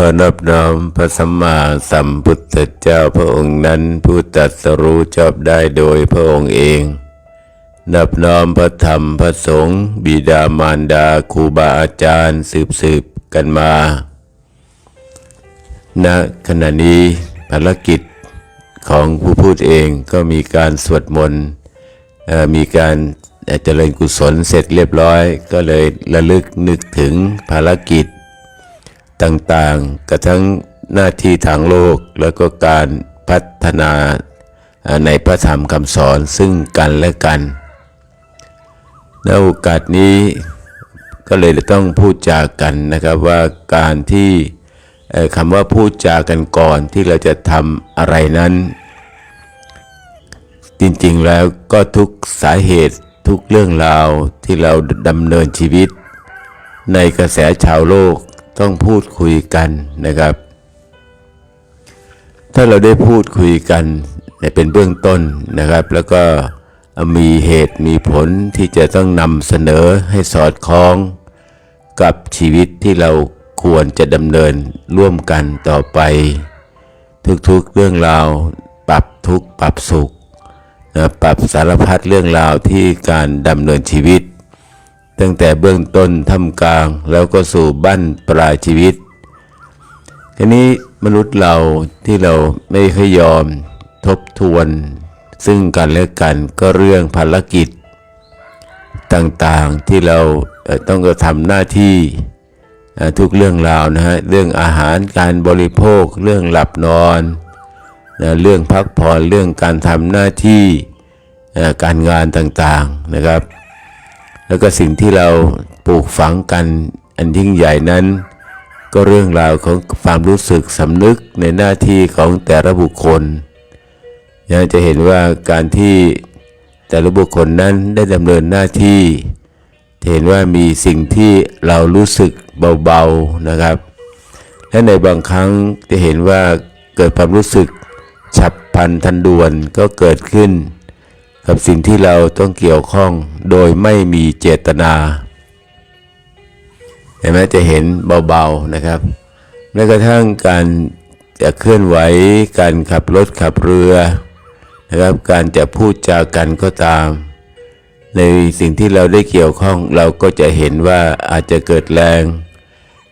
ขอนอบน้อมพระสัมมาสัมพุทธเจ้าพระองค์นั้นผู้ตรัสรู้ชอบได้โดยพระองค์เองนอบน้อมพระธรรมพระสงฆ์บิดามารดาครูบาอาจารย์สืบสืบๆกันมาณขณะนี้ภารกิจของผู้พูดเองก็มีการสวดมนต์มีการเจริญกุศลเสร็จเรียบร้อย ก็เลยระลึกนึกถึงภารกิจ ต่างๆ กระทั่งหน้าที่ทางโลกแล้วก็การพัฒนาในพระธรรมคำสอนซึ่งกันและกันในโอกาสนี้ก็เลยต้องพูดจากันนะครับว่าการที่คำว่าพูดจากันก่อนที่เราจะทำอะไรนั้น จริงๆแล้วก็ทุกสาเหตุทุกเรื่องราวที่เราดำเนินชีวิต ในกระแสชาวโลก ต้องพูดคุยกันนะครับ ถ้าเราได้พูดคุยกันเป็นเบื้องต้นนะครับ แล้วก็มีเหตุมีผลที่จะต้องนำเสนอให้สอดคล้องกับชีวิตที่เราควรจะดำเนินร่วมกันต่อไป ทุกๆเรื่องราว ปรับทุกปรับสุขนะปรับสารพัดเรื่องราวที่การดำเนินชีวิต ตั้งแต่เบื้องต้นท่ามกลางแล้วก็สู่บั้นปลายชีวิตทีนี้มนุษย์เราที่เราไม่ค่อยยอมทบทวน ซึ่งกันและกันก็เรื่องภารกิจ ต่างๆที่เราต้องกระทำหน้าที่ทุกเรื่องราวนะฮะเรื่องอาหารการบริโภค เรื่องหลับนอนนะเรื่องพักผ่อนเรื่องการทำหน้าที่การงานต่างๆนะครับ แล้วก็สิ่งที่เราปลูกฝังกันอันยิ่งใหญ่นั้น ก็เรื่องราวของความรู้สึกสำนึกในหน้าที่ของแต่ละบุคคลยังจะเห็นว่าการที่แต่ละบุคคลนั้นได้ดำเนินหน้าที่จะเห็นว่ามีสิ่งที่เรารู้สึกเบาๆนะครับ และในบางครั้งจะเห็นว่าเกิดความรู้สึกฉับพลันทันด่วนก็เกิดขึ้น กับสิ่งที่เราต้องเกี่ยวข้องโดยไม่มีเจตนาเห็นไหมจะเห็นเบาๆนะครับแม้กระทั่งการจะเคลื่อนไหวการขับรถขับเรือนะครับ การจะพูดจากันก็ตาม ในสิ่งที่เราได้เกี่ยวข้องเราก็จะเห็นว่าอาจจะเกิดแรง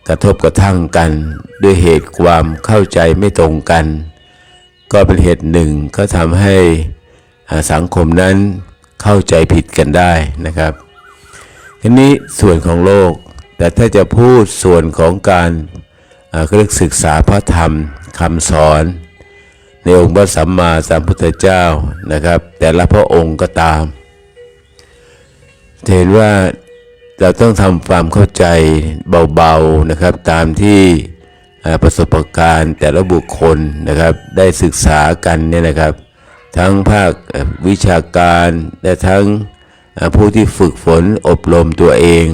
กระทบกระทั่งกัน ด้วยเหตุความเข้าใจไม่ตรงกัน ก็เป็นเหตุหนึ่งก็ทำให้ สังคมนั้นเข้าใจผิดกันได้นะครับทีนี้ส่วนของโลก แต่ถ้าจะพูดส่วนของการเรียกศึกษาพระธรรมคำสอน ในองค์พระสัมมาสัมพุทธเจ้านะครับ แต่ละพระองค์ก็ตามจะเห็นว่าเราต้องทำความเข้าใจเบาๆนะครับ ตามที่ประสบการณ์แต่ละบุคคลนะครับ ได้ศึกษากันเนี่ยนะครับ ทั้งภาควิชาการและทั้งผู้ที่ฝึกฝนอบรมตัวเอง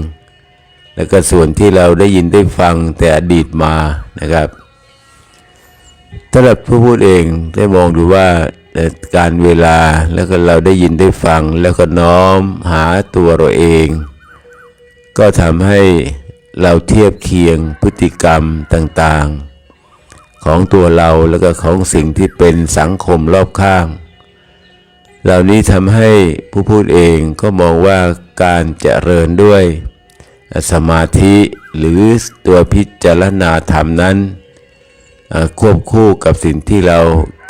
แล้วก็ส่วนที่เราได้ยินได้ฟังแต่อดีตมานะครับสำหรับผู้พูดเองได้มองดูว่าการเวลาแล้วก็เราได้ยินได้ฟังแล้วก็น้อมหาตัวเราเอง ก็ทำให้เราเทียบเคียงพฤติกรรมต่างๆ ของตัวเราแล้วก็ของสิ่งที่เป็นสังคมรอบข้าง เหล่านี้ทำให้ผู้พูดเองก็มองว่าการเจริญด้วยสมาธิหรือตัวพิจารณาธรรมนั้น ควบคู่กับสิ่งที่เรา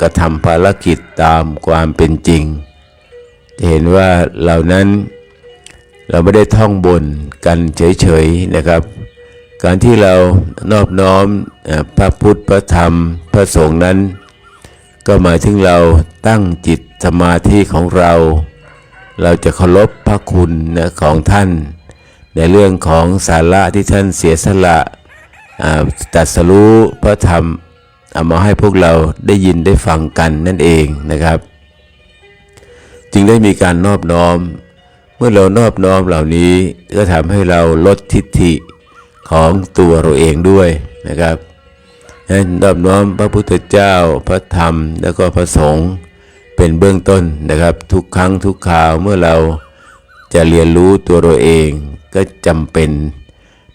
กระทำภารกิจตามความเป็นจริง จะเห็นว่าเหล่านั้นเราไม่ได้ท่องบนกันเฉยๆนะครับ การที่เรานอบน้อมพระพุทธพระธรรมพระสงฆ์นั้น ก็หมายถึงเราตั้งจิตสมาธิของเรา เราจะเคารพพระคุณนะของท่าน ในเรื่องของสาระที่ท่านเสียสละตรัสรู้พระธรรมเอามาให้พวกเราได้ยินได้ฟังกันนั่นเองนะครับ จึงได้มีการนอบน้อม เมื่อเรานอบน้อมเหล่านี้ก็ทำให้เราลดทิฏฐิของตัวเราเองด้วยนะครับนั้นนอบน้อมพระพุทธเจ้าพระธรรมแล้วก็พระสงฆ์ เป็นเบื้องต้นนะครับ ทุกครั้งทุกคราวเมื่อเราจะเรียนรู้ตัวเราเองก็จำเป็น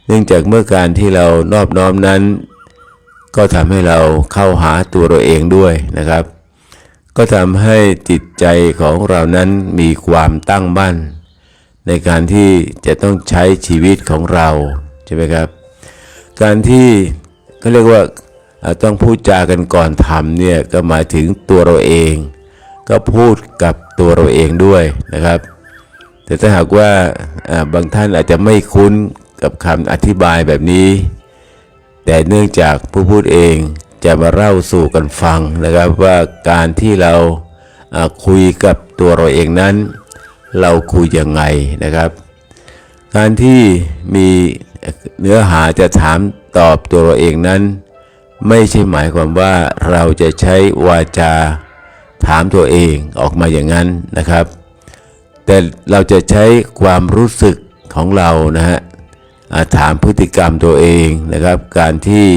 เนื่องจากเมื่อการที่เรานอบน้อมนั้น ก็ทำให้เราเข้าหาตัวเราเองด้วยนะครับ ก็ทำให้จิตใจของเรานั้นมีความตั้งมั่น ในการที่จะต้องใช้ชีวิตของเราใช่ไหมครับ การที่เขาเรียกว่าอ่าต้องพูดจากันก่อนทำเนี่ยก็หมายถึงตัวเราเอง ก็พูดกับตัวเราเองด้วยนะครับ แต่ถ้าหากว่าบางท่านอาจจะไม่คุ้นกับคำอธิบายแบบนี้ แต่เนื่องจากผู้พูดเองจะมาเล่าสู่กันฟังนะครับว่าการที่เราคุยกับตัวเราเองนั้น เราคุยยังไงนะครับ การที่มีเนื้อหาจะถามตอบตัวเราเองนั้น ไม่ใช่หมายความว่าเราจะใช้วาจา ถามตัวเองออกมาอย่างนั้นนะครับ แต่เราจะใช้ความรู้สึกของเรานะฮะถามพฤติกรรมตัวเองนะครับ การที่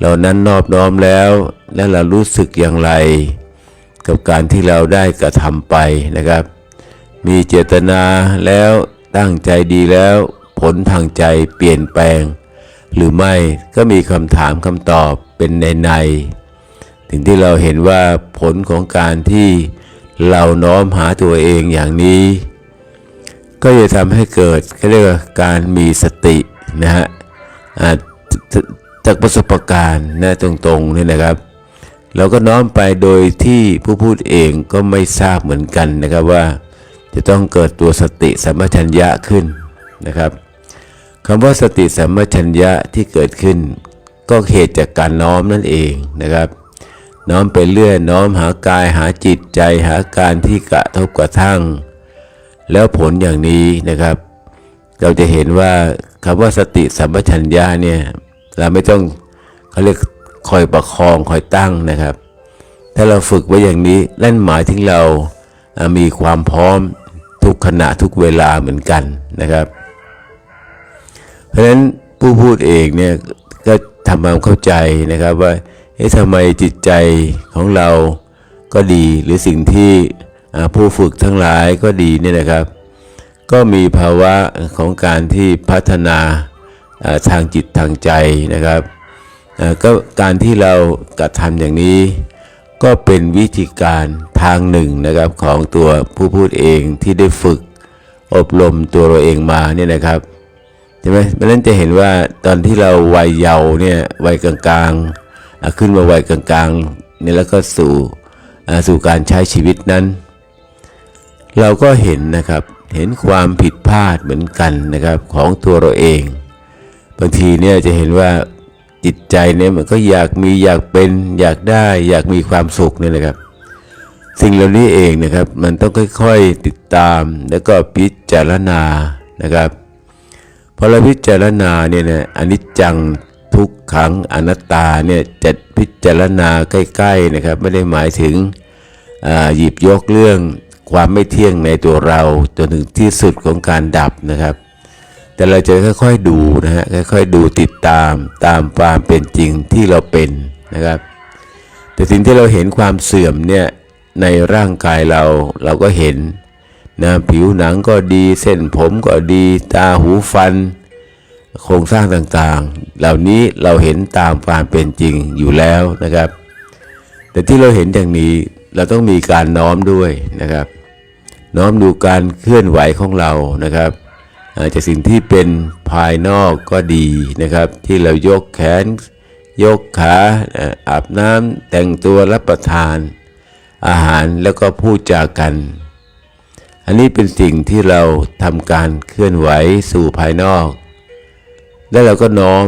เรานั้นนอบน้อมแล้ว และเรารู้สึกอย่างไร กับการที่เราได้กระทำไปนะครับ มีเจตนาแล้วตั้งใจดีแล้ว ผลทางใจเปลี่ยนแปลง หรือไม่ก็มีคำถามคำตอบเป็นในใน ถึงที่เราเห็นว่าผลของการที่เราน้อมหาตัวเองอย่างนี้ ก็จะทำให้เกิดเรียกว่าการมีสตินะฮะจจากประสบการณ์นะตรงๆนี่นะครับ เราก็น้อมไปโดยที่ผู้พูดเองก็ไม่ทราบเหมือนกันนะครับว่า จะต้องเกิดตัวสติสัมปชัญญะขึ้นนะครับคำว่าสติสัมปชัญญะที่เกิดขึ้น ก็เหตุจากการน้อมนั่นเองนะครับ น้อมไปเรื่อยน้อมหากายหาจิตใจหาการที่กระทบกระทั่ง แล้วผลอย่างนี้นะครับ เราจะเห็นว่าคำว่าสติสัมปชัญญะเนี่ยเราไม่ต้องเขาเรียกคอยประคองคอยตั้งนะครับ ถ้าเราฝึกไว้อย่างนี้นั่นหมายถึงเราอ่ามีความพร้อมทุกขณะทุกเวลาเหมือนกันนะครับ เพราะฉะนั้นผู้พูดเองเนี่ยก็ทำความเข้าใจนะครับว่า เอ๊ะทำไมจิตใจของเราก็ดีหรือสิ่งที่ผู้ฝึกทั้งหลายก็ดีเนี่ยนะครับ ก็มีภาวะของการที่พัฒนาทางจิตทางใจนะครับก็การที่เรากระทำอย่างนี้ ก็เป็นวิธีการทางหนึ่งนะครับของตัวผู้พูดเองที่ได้ฝึกอบรมตัวเราเองมาเนี่ยนะครับใช่ไหมเพราะนั้นจะเห็นว่าตอนที่เราวัยเยาว์เนี่ยวัยกลางๆ ขึ้นมาวัยกลางๆนี่แล้วก็สู่สู่การใช้ชีวิตนั้น เราก็เห็นนะครับเห็นความผิดพลาดเหมือนกันนะครับของตัวเราเอง บางทีเนี่ยจะเห็นว่าจิตใจเนี่ยมันก็อยากมีอยากเป็นอยากได้อยากมีความสุขเนี่ยนะครับ สิ่งเหล่านี้เองนะครับมันต้องค่อยๆติดตามแล้วก็พิจารณานะครับพอเราพิจารณาเนี่ยนะอนิจจัง ทุกขังอนัตตาเนี่ยจะพิจารณาใกล้ๆนะครับ ไม่ได้หมายถึงหยิบยกเรื่องความไม่เที่ยงในตัวเราจนถึงที่สุดของการดับนะครับ แต่เราจะค่อยๆดูนะฮะค่อยๆดูติดตามตามความเป็นจริงที่เราเป็นนะครับ แต่สิ่งที่เราเห็นความเสื่อมเนี่ยในร่างกายเราเราก็เห็นนะผิวหนังก็ดีเส้นผมก็ดีตาหูฟัน โครงสร้างต่างๆ เหล่านี้เราเห็นตามความเป็นจริงอยู่แล้วนะครับ แต่ที่เราเห็นอย่างนี้เราต้องมีการน้อมด้วยนะครับ น้อมดูการเคลื่อนไหวของเรานะครับอาจจะสิ่งที่เป็นภายนอกก็ดีนะครับ ที่เรายกแขน ยกขาเอ่ออาบน้ำแต่งตัวรับประทาน อาหารแล้วก็พูดจากัน อันนี้เป็นสิ่งที่เราทำการเคลื่อนไหวสู่ภายนอก แล้วเราก็น้อม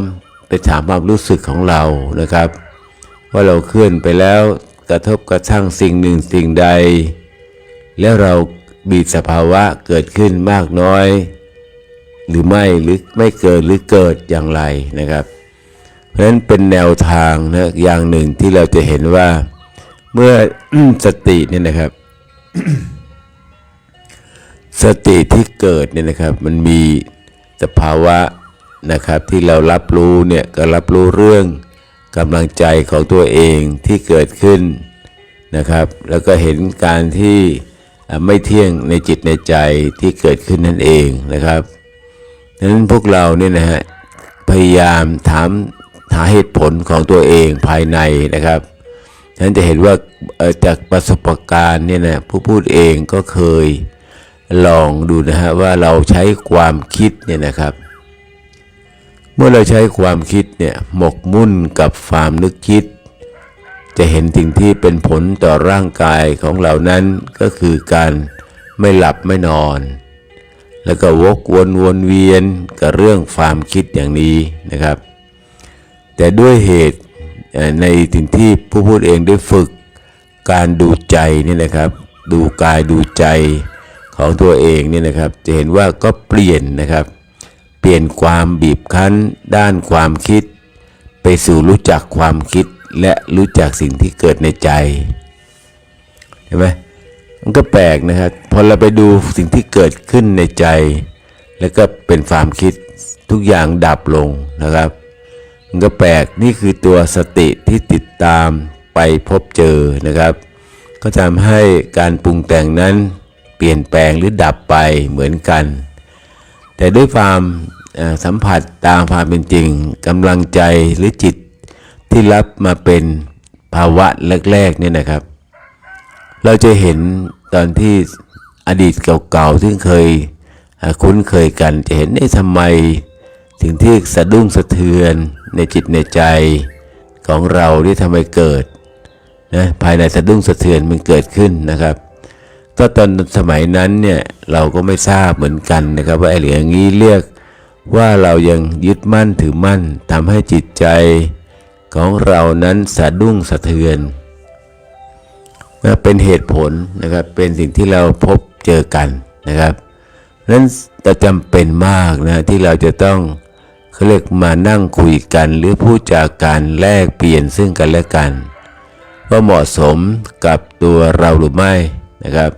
ไปถามความรู้สึกของเรานะครับ ว่าเราเคลื่อนไปแล้วกระทบกระทั่งสิ่งหนึ่งสิ่งใด แล้วเรามีสภาวะเกิดขึ้นมากน้อย หรือไม่หรือไม่เกิดหรือเกิดอย่างไรนะครับ เพราะฉะนั้นเป็นแนวทางนะอย่างหนึ่งที่เราจะเห็นว่าเมื่อสติเนี่ยนะครับ สติที่เกิดเนี่ยนะครับ มันมีสภาวะ นะครับที่เรารับรู้เนี่ยก็รับรู้เรื่องกำลังใจของตัวเองที่เกิดขึ้นนะครับ แล้วก็เห็นการที่ไม่เที่ยงในจิตในใจที่เกิดขึ้นนั่นเองนะครับดังนั้นพวกเราเนี่ยนะฮะพยายามถามหาเหตุผลของตัวเองภายในนะครับฉะนั้นจะเห็นว่าจากประสบการณ์เนี่ยนะผู้พูดเองก็เคยลองดูนะฮะว่าเราใช้ความคิดเนี่ยนะครับ มื่อเราใช้ความคิดเนี่ยหมกมุ่นกับความนึกคิด จะเห็นสิ่งที่เป็นผลต่อร่างกายของเรานั้นก็คือการไม่หลับไม่นอน แล้วก็วกวนวนเวียนกับเรื่องความคิดอย่างนี้นะครับ แต่ด้วยเหตุในสิ่งที่ผู้พูดเองได้ฝึกการดูใจนี่นะครับ ดูกายดูใจของตัวเองนี่นะครับ จะเห็นว่าก็เปลี่ยนนะครับ เปลี่ยนความบีบคั้นด้านความคิด ไปสู่รู้จักความคิดและรู้จักสิ่งที่เกิดในใจเห็นไหมมันก็แปลกนะครับพอเราไปดูสิ่งที่เกิดขึ้นในใจ แล้วก็เป็นความคิดทุกอย่างดับลงนะครับ มันก็แปลกนี่คือตัวสติที่ติดตามไปพบเจอนะครับ ก็ทำให้การปรุงแต่งนั้นเปลี่ยนแปลงหรือดับไปเหมือนกัน แต่ด้วยความสัมผัสตามความเป็นจริงกำลังใจหรือจิตที่รับมาเป็นภาวะแรกๆเนี่ยนะครับ เราจะเห็นตอนที่อดีตเก่าๆที่เคยคุ้นเคยกันจะเห็นไอ้ทำไมสิ่งที่สะดุ้งสะเทือนในจิตในใจของเราที่ทำไมเกิดนะภายในสะดุ้งสะเทือนมันเกิดขึ้นนะครับ ก็ตอนสมัยนั้นเนี่ยเราก็ไม่ทราบเหมือนกันนะครับ ว่าไอ้เหลืองนี้เรียกว่าเรายังยึดมั่นถือมั่นทำให้จิตใจของเรานั้นสะดุ้งสะเทือนนะเป็นเหตุผลนะครับเป็นสิ่งที่เราพบเจอกันนะครับนั้นจะจำเป็นมากนะที่เราจะต้องเขาเรียกมานั่งคุยกัน หรือพูดจากการแลกเปลี่ยนซึ่งกันและกัน ว่าเหมาะสมกับตัวเราหรือไม่ นะครับ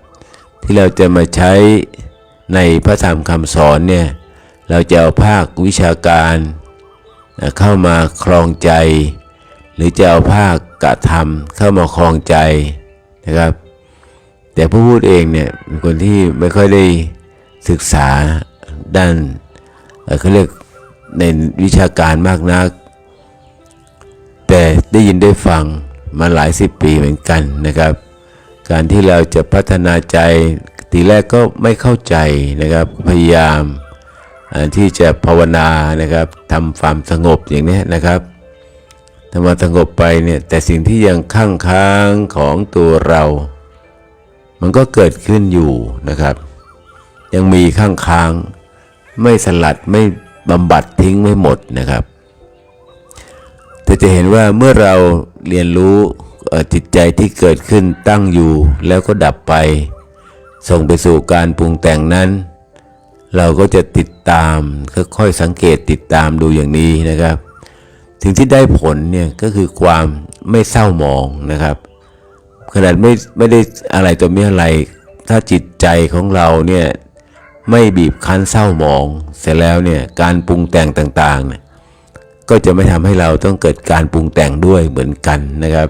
ที่เราจะมาใช้ในพระธรรมคำสอนเนี่ยเราจะเอาภาควิชาการนะเข้ามาครองใจ หรือจะเอาภาคกระทำเข้ามาครองใจนะครับ แต่ผู้พูดเองเนี่ยเป็นคนที่ไม่ค่อยได้ศึกษาด้านเอ่อเขาเรียกในวิชาการมากนัก แต่ได้ยินได้ฟังมาหลายสิบปีเหมือนกันนะครับ การที่เราจะพัฒนาใจทีแรกก็ไม่เข้าใจนะครับพยายามที่จะภาวนานะครับทำความสงบอย่างนี้นะครับทำความสงบไปเนี่ยแต่สิ่งที่ยังข้างค้างของตัวเรา มันก็เกิดขึ้นอยู่นะครับ ยังมีข้างค้าง ไม่สลัดไม่บำบัดทิ้งไม่หมดนะครับ แต่จะเห็นว่าเมื่อเราเรียนรู้ จิตใจที่เกิดขึ้นตั้งอยู่แล้วก็ดับไป ส่งไปสู่การปรุงแต่งนั้น เราก็จะติดตามค่อยๆสังเกตติดตามดูอย่างนี้นะครับสิ่งที่ได้ผลเนี่ยก็คือความไม่เศร้าหมองนะครับ ขนาดไม่ไม่ได้อะไรตัวม่อะไร ถ้าจิตใจของเราเนี่ยไม่บีบคั้นเศร้าหมอง เสร็จแล้วเนี่ยการปรุงแต่งต่างๆเนี่ยก็จะไม่ทำให้เราต้องเกิดการปรุงแต่งด้วยเหมือนกันนะครับ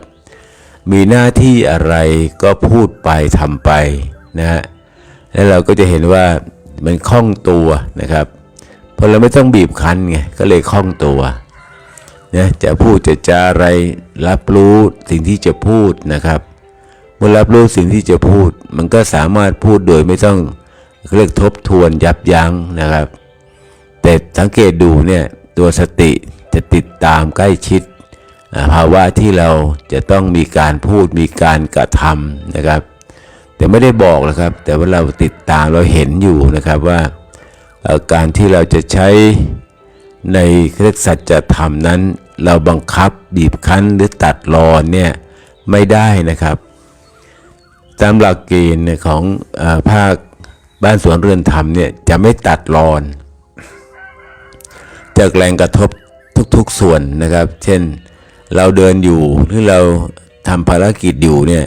มีหน้าที่อะไรก็พูดไปทำไปนะฮะแล้วเราก็จะเห็นว่ามันคล่องตัวนะครับเพราะเราไม่ต้องบีบคั้นไงก็เลยคล่องตัวนะจะพูดจะจาอะไรรับรู้สิ่งที่จะพูดนะครับเมื่อรับรู้สิ่งที่จะพูด มันก็สามารถพูดโดยไม่ต้องเรียกทบทวนยับยั้งนะครับ แต่สังเกตดูเนี่ยตัวสติจะติดตามใกล้ชิด ภาวะที่เราจะต้องมีการพูดมีการกระทำนะครับ แต่ไม่ได้บอกนะครับ แต่ว่าเราติดตามเราเห็นอยู่นะครับว่าการที่เราจะใช้ในเรียกสัจธรรมนั้น เราบังคับบีบคั้นหรือตัดรอนเนี่ยไม่ได้นะครับ ตามหลักเกณฑ์ของอภาคบ้านสวนเรือนธรรมเนี่ยจะไม่ตัดรอน จากแรงกระทบทุกๆส่วนนะครับ เช่น เราเดินอยู่หรือเราทำภารกิจอยู่เนี่ย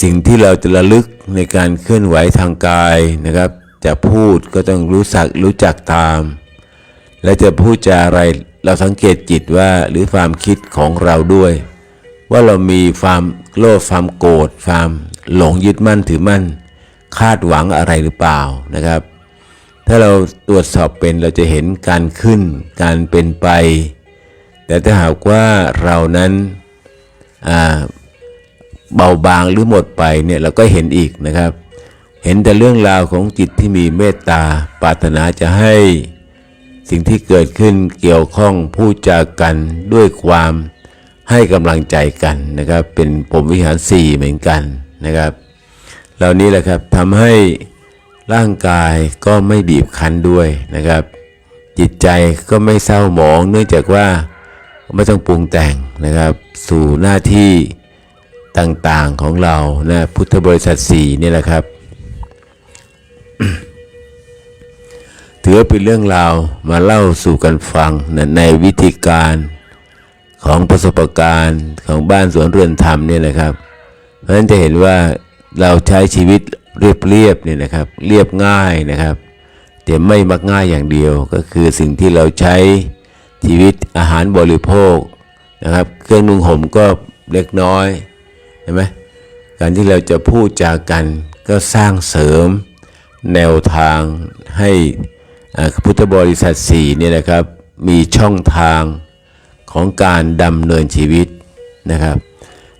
สิ่งที่เราจะระลึกในการเคลื่อนไหวทางกายนะครับ จะพูดก็ต้องรู้สักรู้จักตาม และจะพูดจาอะไรเราสังเกตจิตว่าหรือความคิดของเราด้วย ว่าเรามีความโลภความโกรธความหลงยึดมั่นถือมั่น คาดหวังอะไรหรือเปล่านะครับ ถ้าเราตรวจสอบเป็นเราจะเห็นการขึ้น การเป็นไป แต่ถ้าหากว่าเรานั้นเบาบางหรือหมดไปเนี่ยเราก็เห็นอีกนะครับ เห็นแต่เรื่องราวของจิตที่มีเมตตาปรารถนาจะให้สิ่งที่เกิดขึ้นเกี่ยวข้องพูดจากันด้วยความให้กำลังใจกันนะครับ เป็นผมวิหารสี่เหมือนกันนะครับเหล่านี้แหละครับทำให้ร่างกายก็ไม่บีบคั้นด้วยนะครับ จิตใจก็ไม่เศร้าหมองเนื่องจากว่า ไม่ต้องปรุงแต่งนะครับ สู่หน้าที่ต่างๆของเรานะพุทธบริษัทสี่นี่แหละครับถือว่าเป็นเรื่องราวมาเล่าสู่กันฟังนะในวิธีการของประสบการณ์ของบ้านสวนเรือนธรรมเนี่ยนะครับ เพราะฉะนั้นจะเห็นว่าเราใช้ชีวิตเรียบๆเนี่ยนะครับ เรียบง่ายนะครับ แต่ไม่มักง่ายอย่างเดียวก็คือสิ่งที่เราใช้ ชีวิตอาหารบริโภคนะครับ เครื่องนุ่งห่มก็เล็กน้อยเห็นไหมการที่เราจะพูดจากันก็สร้างเสริมแนวทางให้พุทธบริษัทสี่เนี่ยนะครับมีช่องทางของการดำเนินชีวิตนะครับ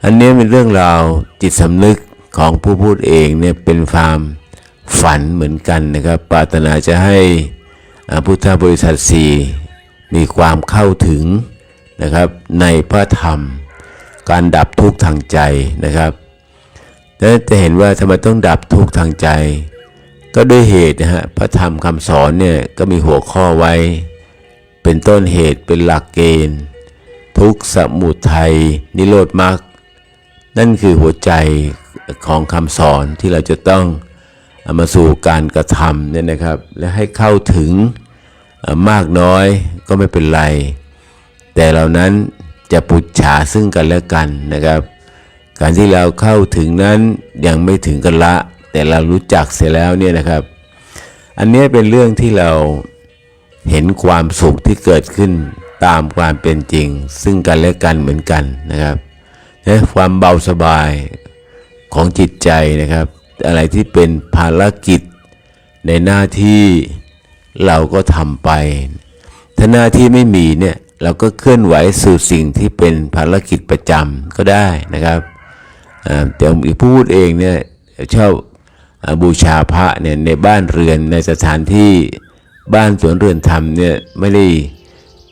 อันนี้เป็นเรื่องราวจิตสำนึกของผู้พูดเองเนี่ยเป็นความฝันเหมือนกันนะครับ ปรารถนาจะให้พุทธบริษัทสี่ มีความเข้าถึงนะครับในพระธรรม การดับทุกข์ทางใจนะครับแล้วจะเห็นว่าทำไมต้องดับทุกข์ทางใจ ก็ด้วยเหตุนะฮะพระธรรมคำสอนเนี่ยก็มีหัวข้อไว้ เป็นต้นเหตุเป็นหลักเกณฑ์ ทุกสมุทัยนิโรธมรรคนั่นคือหัวใจของคำสอนที่เราจะต้องเอามาสู่การกระทำเนี่ยนะครับ และให้เข้าถึง มากน้อยก็ไม่เป็นไร แต่เหล่านั้นจะปุจฉาซึ่งกันและกันนะครับ การที่เราเข้าถึงนั้นยังไม่ถึงกันละ แต่เรารู้จักเสียแล้วเนี่ยนะครับ อันนี้เป็นเรื่องที่เราเห็นความสุขที่เกิดขึ้นตามความเป็นจริง ซึ่งกันและกันเหมือนกันนะครับนะความเบาสบายของจิตใจนะครับ อะไรที่เป็นภารกิจในหน้าที่ เราก็ทำไป ถ้าหน้าที่ไม่มีเนี่ยเราก็เคลื่อนไหวสู่สิ่งที่เป็นภารกิจประจำก็ได้นะครับแต่อีกผู้พูดเองเนี่ยชอบอาบูชาพระเนี่ยในบ้านเรือนในสถานที่บ้านสวนเรือนธรรมเนี่ยไม่ได้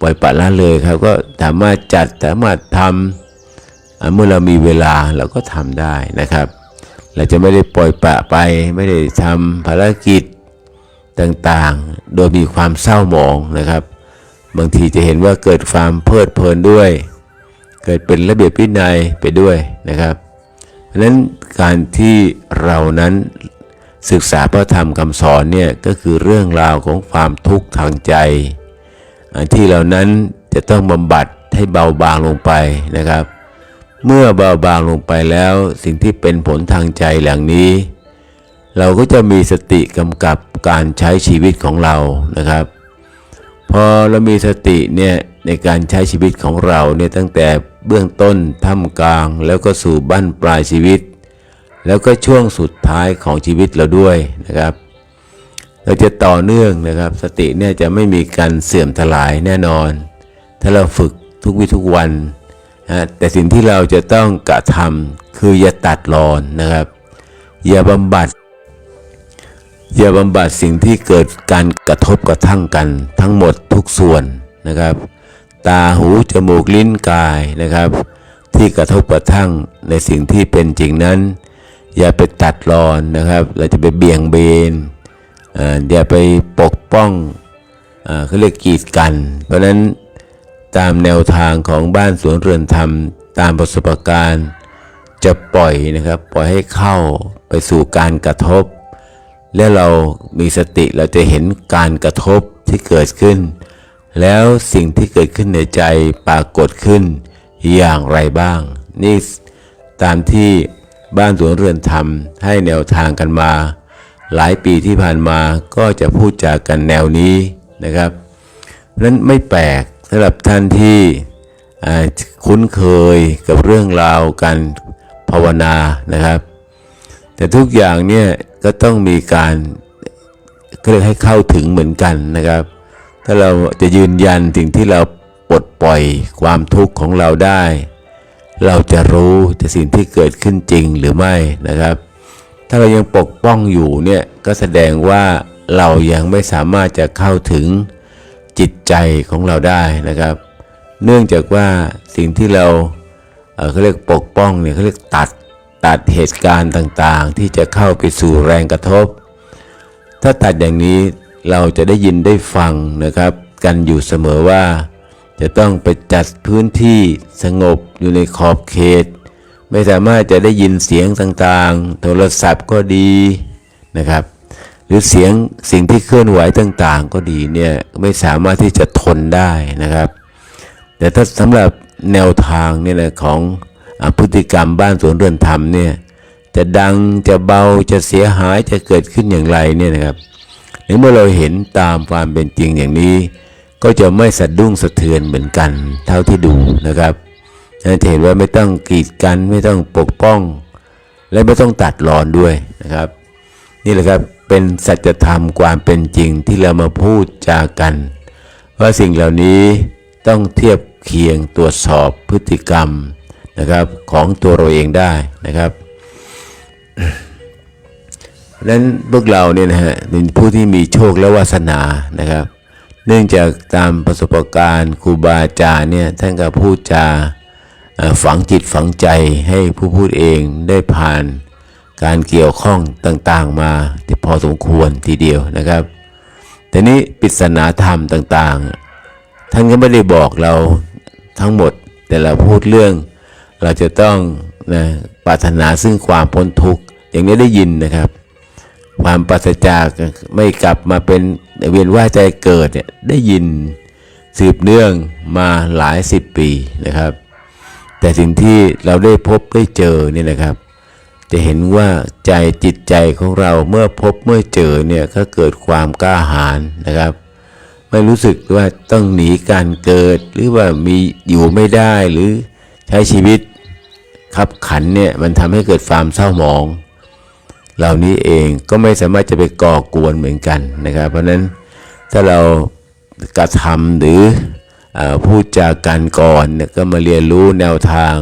ปล่อยปละละเลยครับก็สามารถจัดสามารถทำเมื่อเรามีเวลาเราก็ทำได้นะครับ เราจะไม่ได้ปล่อยปะไปไม่ได้ทำภารกิจ ต่างๆ โดยมีความเศร้าหมองนะครับ บางทีจะเห็นว่าเกิดความเพลิดเพลินด้วย เกิดเป็นระเบียบวินัยไปด้วยนะครับเพราะนั้นการที่เรานั้นศึกษาพระธรรมคำสอนเนี่ยก็คือเรื่องราวของความทุกข์ทางใจ ที่เรานั้นจะต้องบำบัดให้เบาบางลงไปนะครับ เมื่อเบาบางลงไปแล้วสิ่งที่เป็นผลทางใจเหล่านี้ เราก็จะมีสติกำกับการใช้ชีวิตของเรานะครับ พอเรามีสติเนี่ยในการใช้ชีวิตของเราเนี่ยตั้งแต่เบื้องต้นท่ามกลาง แล้วก็สู่บั้นปลายชีวิต แล้วก็ช่วงสุดท้ายของชีวิตเราด้วยนะครับ เราจะต่อเนื่องนะครับ สติเนี่ยจะไม่มีการเสื่อมถลายแน่นอน ถ้าเราฝึกทุกวิทุกวันนะแต่สิ่งที่เราจะต้องกระทำคืออย่าตัดรอนนะครับ อย่าบำบัด อย่าบำบัดสิ่งที่เกิดการกระทบกระทั่งกัน ทั้งหมดทุกส่วนนะครับ ตาหูจมูกลิ้นกายนะครับ ที่กระทบกระทั่งในสิ่งที่เป็นจริงนั้น อย่าไปตัดรอนนะครับ เราจะไปเบี่ยงเบนอย่าไปปกป้องเอ่อเขาเรียกกีดกัน เพราะฉะนั้นตามแนวทางของบ้านสวนเรือนธรรม ตามประสบการณ์จะปล่อยนะครับ ปล่อยให้เข้าไปสู่การกระทบ และเรามีสติเราจะเห็นการกระทบที่เกิดขึ้น แล้วสิ่งที่เกิดขึ้นในใจปรากฏขึ้นอย่างไรบ้าง นี่ตามที่บ้านสวนเรือนธรรมให้แนวทางกันมา หลายปีที่ผ่านมาก็จะพูดจากกันแนวนี้นะครับเพราะนั้นไม่แปลกสำหรับท่านที่คุ้นเคยกับเรื่องราวการภาวนานะครับ แต่ทุกอย่างเนี่ย ก็ต้องมีการเรียกให้เข้าถึงเหมือนกันนะครับ ถ้าเราจะยืนยันสิ่งที่เราปลดปล่อยความทุกข์ของเราได้ เราจะรู้แต่สิ่งที่เกิดขึ้นจริงหรือไม่นะครับ ถ้าเรายังปกป้องอยู่เนี่ยก็แสดงว่าเรายังไม่สามารถจะเข้าถึงจิตใจของเราได้นะครับ เนื่องจากว่าสิ่งที่เราเขาเรียกปกป้องเนี่ยเขาเรียกตัด ตัดเหตุการณ์ต่างๆ ที่จะเข้าไปสู่แรงกระทบ ถ้าตัดอย่างนี้เราจะได้ยินได้ฟังนะครับ กันอยู่เสมอว่า จะต้องไปจัดพื้นที่สงบอยู่ในขอบเขต ไม่สามารถจะได้ยินเสียงต่างๆ โทรศัพท์ก็ดีนะครับ หรือเสียงสิ่งที่เคลื่อนไหวต่างๆ ก็ดีเนี่ยไม่สามารถที่จะทนได้นะครับ แต่ถ้าสำหรับแนวทางเนี่ยนะของ พฤติกรรมบ้านสวนเรือนธรรมเนี่ยจะดังจะเบาจะเสียหายจะเกิดขึ้นอย่างไรเนี่ยนะครับในเมื่อเราเห็นตามความเป็นจริงอย่างนี้ ก็จะไม่สะดุ้งสะเทือนเหมือนกันเท่าที่ดูนะครับนั่นจะเห็นว่าไม่ต้องกีดกันไม่ต้องปกป้อง และไม่ต้องตัดรอนด้วยนะครับ นี่แหละครับเป็นสัจธรรมความเป็นจริงที่เรามาพูดจากัน ว่าสิ่งเหล่านี้ต้องเทียบเคียงตรวจสอบพฤติกรรม นะครับของตัวเราเองได้นะครับเพราะฉะนั้นพวกเราเนี่ยนะฮะเป็นผู้ที่มีโชคและวาสนานะครับ เนื่องจากตามประสบการณ์ครูบาอาจารย์เนี่ยท่านก็พูดจาเอ่อฝังจิตฝังใจให้ผู้พูดเองได้ผ่านการเกี่ยวข้องต่างๆมาที่พอสมควรทีเดียวนะครับแต่นี้ปริศนาธรรมต่างๆ ท่านก็ไม่ได้บอกเราทั้งหมดแต่เราพูดเรื่อง เราจะต้องนะปรารถนาซึ่งความพ้นทุกข์อย่างนี้ได้ยินนะครับ ความปราศจากไม่กลับมาเป็นเวียนว่ายใจเกิดเนี่ยได้ยินสืบเนื่องมาหลายสิบปีนะครับ แต่สิ่งที่เราได้พบได้เจอเนี่ยนะครับ จะเห็นว่าใจจิตใจของเราเมื่อพบเมื่อเจอเนี่ยก็เกิดความกล้าหาญนะครับ ไม่รู้สึกว่าต้องหนีการเกิดหรือว่ามีอยู่ไม่ได้หรือใช้ชีวิต ขับขันเนี่ยมันทำให้เกิดความเศร้าหมอง เหล่านี้เองก็ไม่สามารถจะไปก่อกวนเหมือนกันนะครับ เพราะฉะนั้นถ้าเรากระทำหรืออพูดจากันก่อนเนี่ยก็มาเรียนรู้แนวทาง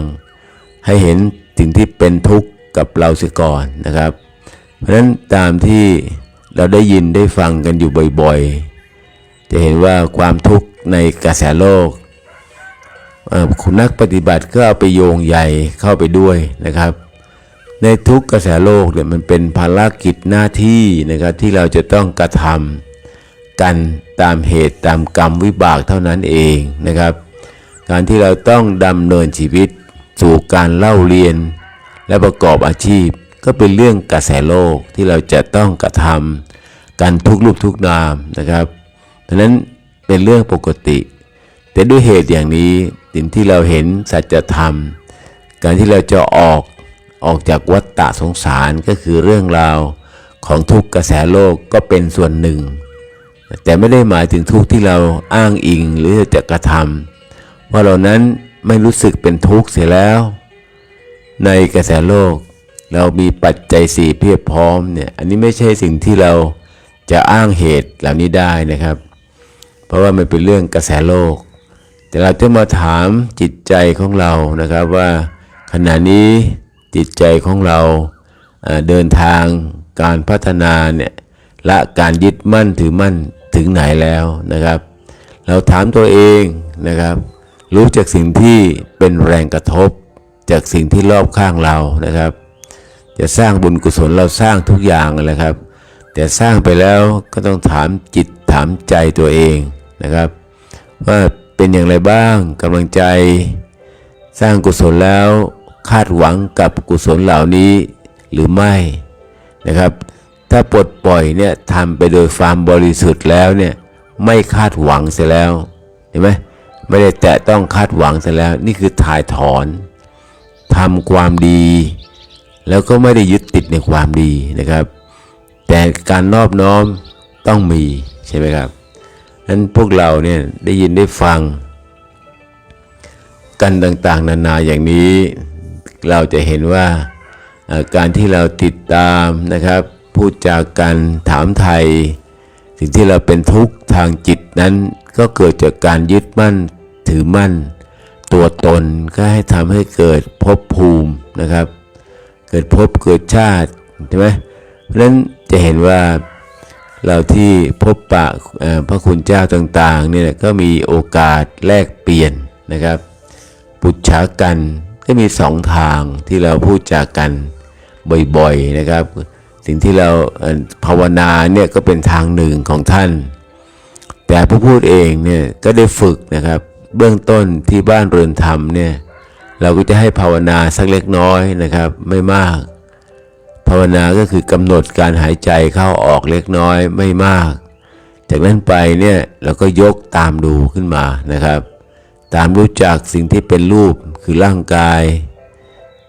ให้เห็นสิ่งที่เป็นทุกข์กับเราเสียก่อนนะครับ เพราะฉะนั้นตามที่เราได้ยินได้ฟังกันอยู่บ่อยๆ จะเห็นว่าความทุกข์ในกระแสโลก คุณนักปฏิบัติก็เอาไปโยงใหญ่เข้าไปด้วยนะครับ ในทุกกระแสโลกเนี่ยมันเป็นภารกิจหน้าที่นะครับที่เราจะต้องกระทำกันตามเหตุตามกรรมวิบากเท่านั้นเองนะครับ การที่เราต้องดำเนินชีวิตสู่การเล่าเรียน และประกอบอาชีพ ก็เป็นเรื่องกระแสโลกที่เราจะต้องกระทำกันทุกรูปทุกนามนะครับเพราะฉะนั้นเป็นเรื่องปกติ แต่ด้วยเหตุอย่างนี้สิ่งที่เราเห็นสัจธรรม การที่เราจะออกออกจากวัฏฏะสงสารก็คือเรื่องราวของทุกกระแสโลกก็เป็นส่วนหนึ่ง แต่ไม่ได้หมายถึงทุกที่เราอ้างอิงหรือจะกระทำว่าเรานั้นไม่รู้สึกเป็นทุกข์เสียแล้ว ในกระแสโลก เรามีปัจจัยสี่เพียบพร้อมเนี่ยอันนี้ไม่ใช่สิ่งที่เราจะอ้างเหตุเหล่านี้ได้นะครับ เพราะว่ามันเป็นเรื่องกระแสโลก แต่เราจะมาถามจิตใจของเรานะครับว่าขณะนี้จิตใจของเราเดินทางการพัฒนาเนี่ยละการยึดมั่นถือมั่นถึงไหนแล้วนะครับ เราถามตัวเองนะครับ รู้จากสิ่งที่เป็นแรงกระทบจากสิ่งที่รอบข้างเรานะครับ จะสร้างบุญกุศลเราสร้างทุกอย่างแหละครับ แต่สร้างไปแล้วก็ต้องถามจิตถามใจตัวเองนะครับ ว่า เป็นอย่างไรบ้างกำลังใจ สร้างกุศลแล้วคาดหวังกับกุศลเหล่านี้หรือไม่นะครับ ถ้าปลดปล่อยเนี่ยทำไปโดยความบริสุทธิ์แล้วเนี่ยไม่คาดหวังเสียแล้วเห็นไหมไม่ได้แตะต้องคาดหวังเสียแล้ว นี่คือถ่ายถอนทำความดี แล้วก็ไม่ได้ยึดติดในความดีนะครับ แต่การนอบน้อมต้องมีใช่ไหมครับ นั้นพวกเราเนี่ยได้ยินได้ฟัง กันต่างๆ นานาอย่างนี้ เราจะเห็นว่าการที่เราติดตามนะครับ พูดจากกันถามไทย สิ่งที่เราเป็นทุกข์ทางจิตนั้น ก็เกิดจากการยึดมั่นถือมั่น ตัวตนก็ให้ทำให้เกิดภพภูมินะครับ เกิดภพเกิดชาติใช่ไหมเพราะฉะนั้นจะเห็นว่า เราที่พบปะพระคุณเจ้าต่างๆเนี่ยก็มีโอกาสแลกเปลี่ยนนะครับปุจฉากันก็มีสองทางที่เราพูดจากันบ่อยๆนะครับ สิ่งที่เราภาวนาเนี่ยก็เป็นทางหนึ่งของท่าน แต่ผู้พูดเองเนี่ยก็ได้ฝึกนะครับ เบื้องต้นที่บ้านเรือนธรรมเนี่ยเราก็จะให้ภาวนาสักเล็กน้อยนะครับ ไม่มาก ภาวนาก็คือกำหนดการหายใจเข้าออกเล็กน้อยไม่มาก จากนั้นไปเนี่ยเราก็ยกตามดูขึ้นมานะครับ ตามรู้จักสิ่งที่เป็นรูปคือร่างกาย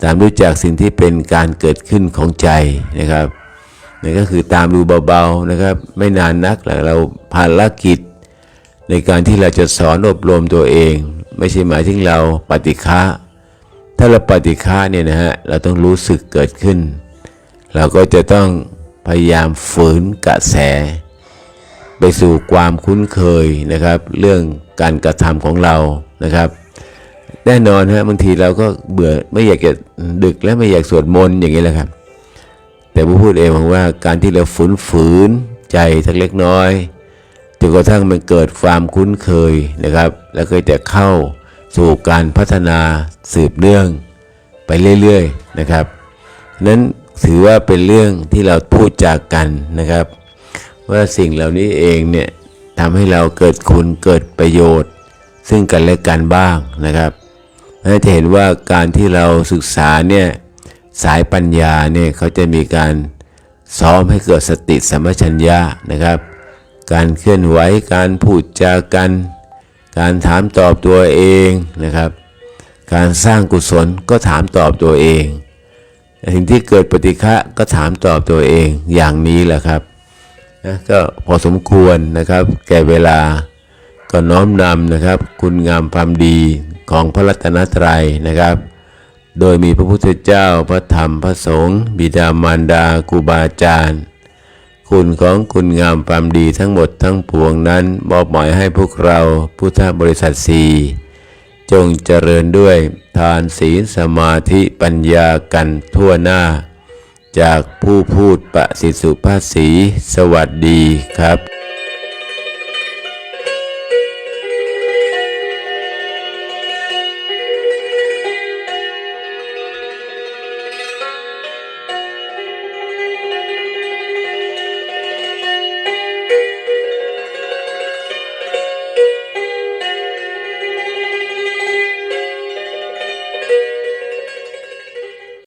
ตามรู้จักสิ่งที่เป็นการเกิดขึ้นของใจนะครับนั่นก็คือตามดูเบาๆนะครับ ไม่นานนักหลังเราภารกิจ ในการที่เราจะสอนอบรมตัวเอง ไม่ใช่หมายถึงเราปฏิฆะถ้าเราปฏิฆะเนี่ยนะฮะเราต้องรู้สึกเกิดขึ้น เราก็จะต้องพยายามฝืนกระแส ไปสู่ความคุ้นเคยนะครับ เรื่องการกระทำของเรานะครับแน่นอนฮะบางทีเราก็เบื่อไม่อยากจะดึกและไม่อยากสวดมนต์อย่างนี้แหละครับ แต่ผู้พูดเองบอกว่าการที่เราฝืนฝืนใจสักเล็กน้อยจนกระทั่งมันเกิดความคุ้นเคยนะครับ แล้วก็จะเข้าสู่การพัฒนาสืบเนื่องไปเรื่อยๆนะครับนั้น ถือว่าเป็นเรื่องที่เราพูดจากกันนะครับ ว่าสิ่งเหล่านี้เองเนี่ยทำให้เราเกิดคุณเกิดประโยชน์ ซึ่งกันและกันบ้างนะครับน่าจะเห็นว่าการที่เราศึกษาเนี่ยสายปัญญาเนี่ยเขาจะมีการซ้อมให้เกิดสติสัมปชัญญะนะครับ การเคลื่อนไหวการพูดจากัน การถามตอบตัวเองนะครับ การสร้างกุศลก็ถามตอบตัวเอง สิ่งที่เกิดปฏิฆะก็ถามตอบตัวเองอย่างนี้แหละครับนะก็พอสมควรนะครับ แก่เวลาก็น้อมนำนะครับ คุณงามความดีของพระรัตนตรัยนะครับ โดยมีพระพุทธเจ้าพระธรรมพระสงฆ์บิดามารดาครูบาอาจารย์ คุณของคุณงามความดีทั้งหมดทั้งปวงนั้นมอบหมายให้พวกเราพุทธบริษัทสี จงเจริญด้วยทานศีลสมาธิปัญญากันทั่วหน้า จากผู้พูดประสิทธิสุภาษีสวัสดีครับ